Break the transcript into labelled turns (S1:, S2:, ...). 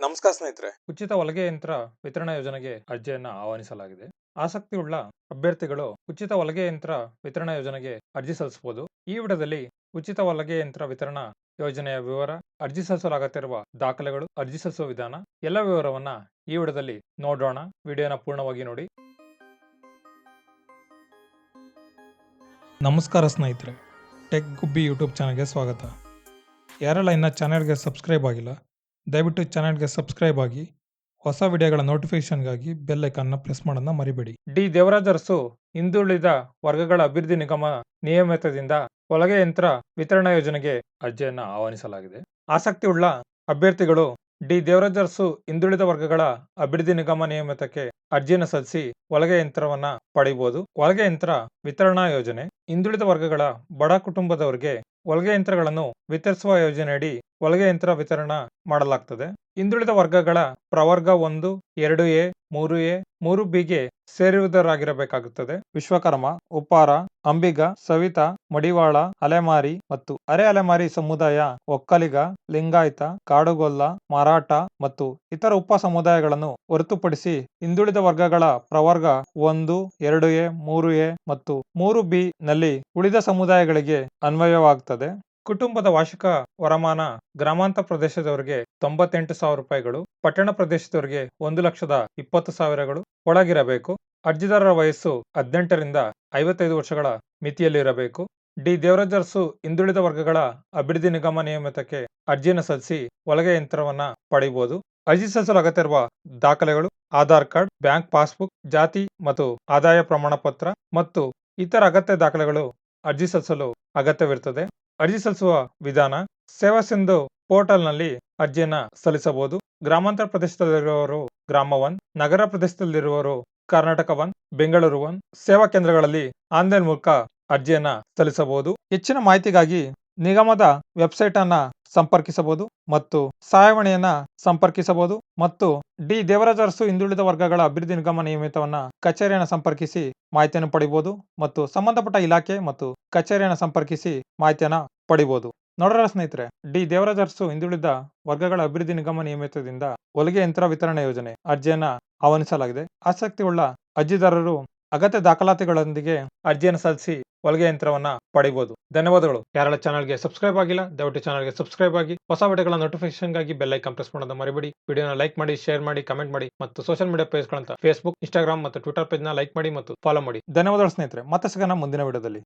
S1: ನಮಸ್ಕಾರ ಸ್ನೇಹಿತರೆ. ಉಚಿತ ಹೊಲಿಗೆ ಯಂತ್ರ ವಿತರಣಾ ಯೋಜನೆಗೆ ಅರ್ಜಿಯನ್ನು ಆಹ್ವಾನಿಸಲಾಗಿದೆ. ಆಸಕ್ತಿಯುಳ್ಳ ಅಭ್ಯರ್ಥಿಗಳು ಉಚಿತ ಹೊಲಿಗೆ ಯಂತ್ರ ವಿತರಣಾ ಯೋಜನೆಗೆ ಅರ್ಜಿ ಸಲ್ಲಿಸಬಹುದು. ಈ ವಿಡದಲ್ಲಿ ಉಚಿತ ಹೊಲಿಗೆ ಯಂತ್ರ ವಿತರಣಾ ಯೋಜನೆಯ ವಿವರ, ಅರ್ಜಿ ಸಲ್ಲಿಸಲು ಅಗತ್ಯವಿರುವ ದಾಖಲೆಗಳು, ಅರ್ಜಿ ಸಲ್ಲಿಸುವ ವಿಧಾನ, ಎಲ್ಲ ವಿವರವನ್ನ ಈ ವಿಡದಲ್ಲಿ ನೋಡೋಣ ವಿಡಿಯೋನ ಪೂರ್ಣವಾಗಿ ನೋಡಿ.
S2: ನಮಸ್ಕಾರ ಸ್ನೇಹಿತರೆ. ಟೆಕ್ ಗುಬ್ಬಿ ಯೂಟ್ಯೂಬ್ ಚಾನಲ್ಗೆ ಸ್ವಾಗತ. ಯಾರೆಲ್ಲ ಇನ್ನ ಚಾನೆಲ್ಗೆ ಸಬ್ಸ್ಕ್ರೈಬ್ ಆಗಿಲ್ಲ ದಯವಿಟ್ಟು ಚಾನಲ್ಗೆ ಸಬ್ಸ್ಕ್ರೈಬ್ ಆಗಿ, ಹೊಸ ವಿಡಿಯೋಗಳ ನೋಟಿಫಿಕೇಷನ್ಗಾಗಿ ಬೆಲ್ ಐಕಾನ್ನ ಪ್ರೆಸ್ ಮಾಡೋದನ್ನ ಮರಿಬೇಡಿ.
S1: ಡಿ. ದೇವರಾಜರಸು ಹಿಂದುಳಿದ ವರ್ಗಗಳ ಅಭಿವೃದ್ಧಿ ನಿಗಮ ನಿಯಮಿತದಿಂದ ಹೊಲಗೆ ಯಂತ್ರ ವಿತರಣಾ ಯೋಜನೆಗೆ ಅರ್ಜಿಯನ್ನು ಆಹ್ವಾನಿಸಲಾಗಿದೆ. ಆಸಕ್ತಿಯುಳ್ಳ ಅಭ್ಯರ್ಥಿಗಳು ಡಿ. ದೇವರಾಜರಸು ಹಿಂದುಳಿದ ವರ್ಗಗಳ ಅಭಿವೃದ್ಧಿ ನಿಗಮ ನಿಯಮಿತಕ್ಕೆ ಅರ್ಜಿಯನ್ನು ಸಲ್ಲಿಸಿ ಹೊಲಗೆ ಯಂತ್ರವನ್ನ ಪಡೆಯಬಹುದು. ಹೊಲಗೆ ಯಂತ್ರ ವಿತರಣಾ ಯೋಜನೆ, ಹಿಂದುಳಿದ ವರ್ಗಗಳ ಬಡ ಕುಟುಂಬದವರಿಗೆ ಹೊಲಿಗೆ ಯಂತ್ರಗಳನ್ನು ವಿತರಿಸುವ ಯೋಜನೆಯಡಿ ಹೊಲಿಗೆ ಯಂತ್ರ ವಿತರಣಾ ಮಾಡಲಾಗ್ತದೆ. ಹಿಂದುಳಿದ ವರ್ಗಗಳ ಪ್ರವರ್ಗ ಒಂದು, ಎರಡು ಎ, ಮೂರು ಎ, ಮೂರು ಬಿಗೆ ಸೇರಿರುವುದರಾಗಿರಬೇಕಾಗುತ್ತದೆ. ವಿಶ್ವಕರ್ಮ, ಉಪ್ಪಾರ ಅಂಬಿಗ, ಸವಿತಾ, ಮಡಿವಾಳ, ಅಲೆಮಾರಿ ಮತ್ತು ಅರೆ ಅಲೆಮಾರಿ ಸಮುದಾಯ, ಒಕ್ಕಲಿಗ, ಲಿಂಗಾಯತ, ಕಾಡುಗೊಲ್ಲ ಮರಾಠ ಮತ್ತು ಇತರ ಉಪ ಸಮುದಾಯಗಳನ್ನು ಹೊರತುಪಡಿಸಿ ಹಿಂದುಳಿದ ವರ್ಗಗಳ ಪ್ರವರ್ಗ ಒಂದು, ಎರಡು ಎ, ಮೂರು ಎ ಮತ್ತು ಮೂರು ಬಿ ನಲ್ಲಿ ಉಳಿದ ಸಮುದಾಯಗಳಿಗೆ ಅನ್ವಯವಾಗುತ್ತದೆ ಕುಟುಂಬದ ವಾರ್ಷಿಕ ವರಮಾನ ಗ್ರಾಮಾಂತರ ಪ್ರದೇಶದವರಿಗೆ ತೊಂಬತ್ತೆಂಟು ಸಾವಿರ ರೂಪಾಯಿಗಳು, ಪಟ್ಟಣ ಪ್ರದೇಶದವರಿಗೆ ಒಂದು ಲಕ್ಷದ ಇಪ್ಪತ್ತು ಸಾವಿರಗಳು ಒಳಗಿರಬೇಕು. ಅರ್ಜಿದಾರರ ವಯಸ್ಸು ಹದಿನೆಂಟರಿಂದ ಐವತ್ತೈದು ವರ್ಷಗಳ ಮಿತಿಯಲ್ಲಿರಬೇಕು. ಡಿ. ದೇವರಾಜರ್ಸು ಹಿಂದುಳಿದ ವರ್ಗಗಳ ಅಭಿವೃದ್ಧಿ ನಿಗಮ ನಿಯಮಿತಕ್ಕೆ ಅರ್ಜಿಯನ್ನು ಸಲ್ಲಿಸಿ ಹೊಲಗೆ ಯಂತ್ರವನ್ನ ಪಡೆಯಬಹುದು. ಅರ್ಜಿ ಸಲ್ಲಿಸಲು ಅಗತ್ಯವಿರುವ ದಾಖಲೆಗಳು, ಆಧಾರ್ ಕಾರ್ಡ್, ಬ್ಯಾಂಕ್ ಪಾಸ್ಬುಕ್, ಜಾತಿ ಮತ್ತು ಆದಾಯ ಪ್ರಮಾಣ ಪತ್ರ ಮತ್ತು ಇತರ ಅಗತ್ಯ ದಾಖಲೆಗಳು ಅರ್ಜಿ ಸಲ್ಲಿಸಲು ಅಗತ್ಯವಿರುತ್ತದೆ. ಅರ್ಜಿ ಸಲ್ಲಿಸುವ ವಿಧಾನ, ಸೇವಾ ಸಿಂಧು ಪೋರ್ಟಲ್ನಲ್ಲಿ ಅರ್ಜಿಯನ್ನ ಸಲ್ಲಿಸಬಹುದು. ಗ್ರಾಮಾಂತರ ಪ್ರದೇಶದಲ್ಲಿರುವವರು ಗ್ರಾಮ ಒನ್ ನಗರ ಪ್ರದೇಶದಲ್ಲಿರುವವರು ಕರ್ನಾಟಕ ಒನ್, ಬೆಂಗಳೂರು ಒನ್ ಸೇವಾ ಕೇಂದ್ರಗಳಲ್ಲಿ ಆನ್ಲೈನ್ ಮೂಲಕ ಅರ್ಜಿಯನ್ನ ಸಲ್ಲಿಸಬಹುದು. ಹೆಚ್ಚಿನ ಮಾಹಿತಿಗಾಗಿ ನಿಗಮದ ವೆಬ್ಸೈಟ್ ಅನ್ನ ಸಂಪರ್ಕಿಸಬಹುದು ಮತ್ತು ಸಹಾಯವಾಣಿಯನ್ನ ಸಂಪರ್ಕಿಸಬಹುದು ಮತ್ತು ಡಿ ದೇವರಾಜ ಅರಸು ಹಿಂದುಳಿದ ವರ್ಗಗಳ ಅಭಿವೃದ್ಧಿ ನಿಗಮ ನಿಯಮಿತವನ್ನ ಕಚೇರಿಯನ್ನು ಸಂಪರ್ಕಿಸಿ ಮಾಹಿತಿಯನ್ನು ಪಡಿಬಹುದು ಮತ್ತು ಸಂಬಂಧಪಟ್ಟ ಇಲಾಖೆ ಮತ್ತು ಕಚೇರಿಯನ್ನು ಸಂಪರ್ಕಿಸಿ ಮಾಹಿತಿಯನ್ನ ಪಡಿಬಹುದು. ನೋಡ್ರಲ್ಲ ಸ್ನೇಹಿತರೆ, ಡಿ. ದೇವರಾಜ ಅರಸು ಹಿಂದುಳಿದ ವರ್ಗಗಳ ಅಭಿವೃದ್ಧಿ ನಿಗಮ ನಿಯಮಿತದಿಂದ ಹೊಲಿಗೆ ಯಂತ್ರ ವಿತರಣೆ ಯೋಜನೆ ಅರ್ಜಿಯನ್ನ ಆಹ್ವಾನಿಸಲಾಗಿದೆ. ಆಸಕ್ತಿ ಉಳ್ಳ ಅರ್ಜಿದಾರರು ಅಗತ್ಯ ದಾಖಲಾತಿಗಳೊಂದಿಗೆ ಅರ್ಜಿಯನ್ನು ಸಲ್ಲಿಸಿ ಹೊಲಿಗೆ ಯಂತ್ರವನ್ನ ಪಡೆಯಬಹುದು. ಧನ್ಯವಾದಗಳು. ಕೇರಳ ಚಾನಲ್ಗೆ ಸಬ್ಸ್ಕ್ರೈಬ್ ಆಗಿಲ್ಲ, ದಯವಿಟ್ಟು ಚಾನಲ್ಗೆ ಸಬ್ಸ್ಕ್ರೈಬ್ ಆಗಿ, ಹೊಸ ವಿಡಿಯೋಗಳ ಬೆಲ್ ಐಕಾನ್ ಪ್ರೆಸ್ ಮಾಡೋದು ಮರಿಬೇಡಿ. ವಿಡಿಯೋನ ಲೈಕ್ ಮಾಡಿ ಶೇರ್ ಮಾಡಿ ಕಮೆಂಟ್ ಮಾಡಿ ಮತ್ತು ಸೋಷಿಯಲ್ ಮೀಡಿಯಾ ಪೇಜ್ಗಳಂತ ಫೇಸ್ಬುಕ್ ಇನ್ಸ್ಟಾಗ್ರಾಮ್ ಮತ್ತು ಟ್ವಿಟರ್ ಪೇಜ್ನ ಲೈಕ್ ಮಾಡಿ ಮತ್ತು ಫಾಲೋ ಮಾಡಿ. ಧನ್ಯವಾದಗಳು ಸ್ನೇಹಿತರೆ. ಮತ್ತೆ ಸಿಗೋಣ ಮುಂದಿನ ವಿಡಿಯೋದಲ್ಲಿ